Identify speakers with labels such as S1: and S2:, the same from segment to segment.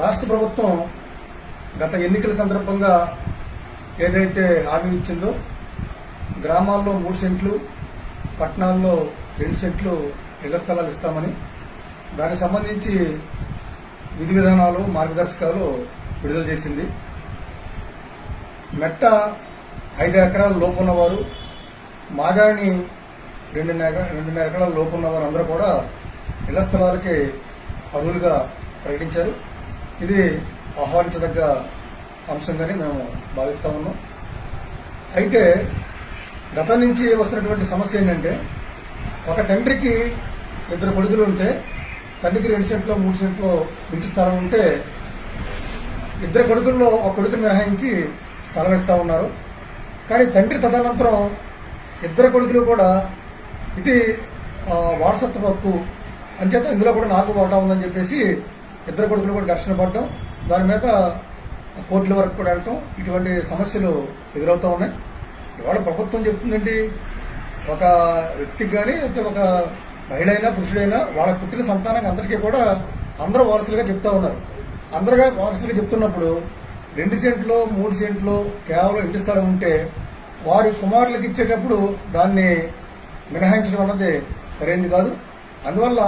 S1: రాష్ట్ర ప్రభుత్వం గత ఎన్నికల సందర్భంగా ఏదైతే హామీ ఇచ్చిందో గ్రామాల్లో మూడు సెంట్లు పట్టణాల్లో రెండు సెంట్లు ఇళ్ళ స్థలాలు ఇస్తామని దానికి సంబంధించి విధి విధానాలు మార్గదర్శకాలు విడుదల చేసింది. మెట్ట ఐదు ఎకరాల లోపున్న వారు మాగాణి రెండున్నర రెండున్నర ఎకరాల లోపున్న వారు అందరూ కూడా ఇళ్ళ స్థలాలకి అర్హులుగా ప్రకటించారు. ఇది ఆహ్వానించదగ్గ అంశంగానే మేము భావిస్తా ఉన్నాం. అయితే గతం నుంచి వస్తున్నటువంటి సమస్య ఏంటంటే ఒక తండ్రికి ఇద్దరు కొడుకులు ఉంటే తండ్రికి రెండు సెంట్లో మూడు సెంట్లో ఇంటి స్థలం ఉంటే ఇద్దరు కొడుకుల్లో ఒక కొడుకు మినహాయించి స్థలం ఇస్తూ ఉన్నారు. కానీ తండ్రి తదనంతరం ఇద్దరు కొడుకులు కూడా ఇది వారసత్వ హక్కు అంచేత ఇందులో కూడా నాకు వాటా ఉందని చెప్పేసి ఇద్దరు కొడుకులు కూడా ఘర్షణ పడటం దాని మీద కోర్టుల వరకు కూడా వెళ్ళటం ఇటువంటి సమస్యలు ఎదురవుతా ఉన్నాయి. ఇవాళ ప్రభుత్వం చెప్తుందండి ఒక వ్యక్తికి కానీ లేకపోతే ఒక మహిళ అయినా పురుషుడైనా వాళ్ళ పుట్టిన సంతానానికి అందరికీ కూడా అందరూ వారసులుగా చెప్తా ఉన్నారు. అందరుగా వారసులుగా చెప్తున్నప్పుడు రెండు సెంట్లు మూడు సెంట్లు కేవలం ఇంటి స్థలం ఉంటే వారి కుమారులకు ఇచ్చేటప్పుడు దాన్ని మినహాయించడం అన్నది సరైనది కాదు. అందువల్ల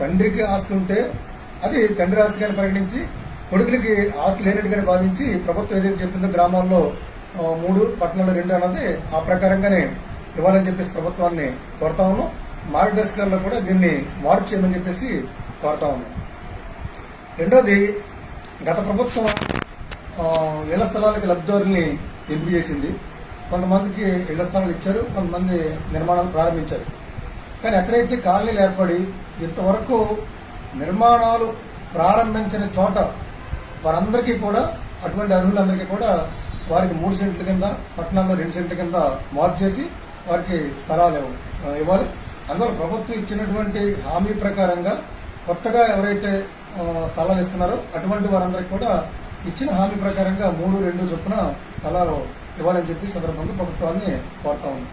S1: తండ్రికి ఆస్తి ఉంటే అది తండ్రి ఆస్తిగానే పరిగణించి కొడుకులకి ఆస్తి లేనట్టుగానే భావించి ప్రభుత్వం ఏదైతే చెప్పిందో గ్రామాల్లో మూడు పట్టణాల్లో రెండు అన్నది ఆ ప్రకారంగానే ఇవ్వాలని చెప్పేసి ప్రభుత్వాన్ని కోరుతా ఉన్నాం. మార్గదర్శకాల్లో కూడా దీన్ని మార్పు చేయమని చెప్పేసి కోరుతా ఉన్నాం. రెండోది గత ప్రభుత్వం ఇళ్ళ స్థలాలకి లబ్ధిదారుల్ని ఎంపిక చేసింది. కొంతమందికి ఇళ్ళ స్థలాలు ఇచ్చారు కొంతమంది నిర్మాణాలు ప్రారంభించారు. కానీ ఎక్కడైతే కాలనీలు ఏర్పడి ఇంతవరకు నిర్మాణాలు ప్రారంభించిన చోట వారందరికీ కూడా అటువంటి అర్హులందరికీ కూడా వారికి మూడు సెంట్ల కింద పట్టణాల్లో రెండు సెంట్ల కింద మార్పు చేసి వారికి స్థలాలు ఇవ్వాలి. అందువల్ల ప్రభుత్వం ఇచ్చినటువంటి హామీ ప్రకారంగా కొత్తగా ఎవరైతే స్థలాలు ఇస్తున్నారో అటువంటి వారందరికీ కూడా ఇచ్చిన హామీ ప్రకారంగా మూడు రెండు చొప్పున స్థలాలు ఇవ్వాలని చెప్పి సందర్భంగా ప్రభుత్వాన్ని కోరుతా ఉంది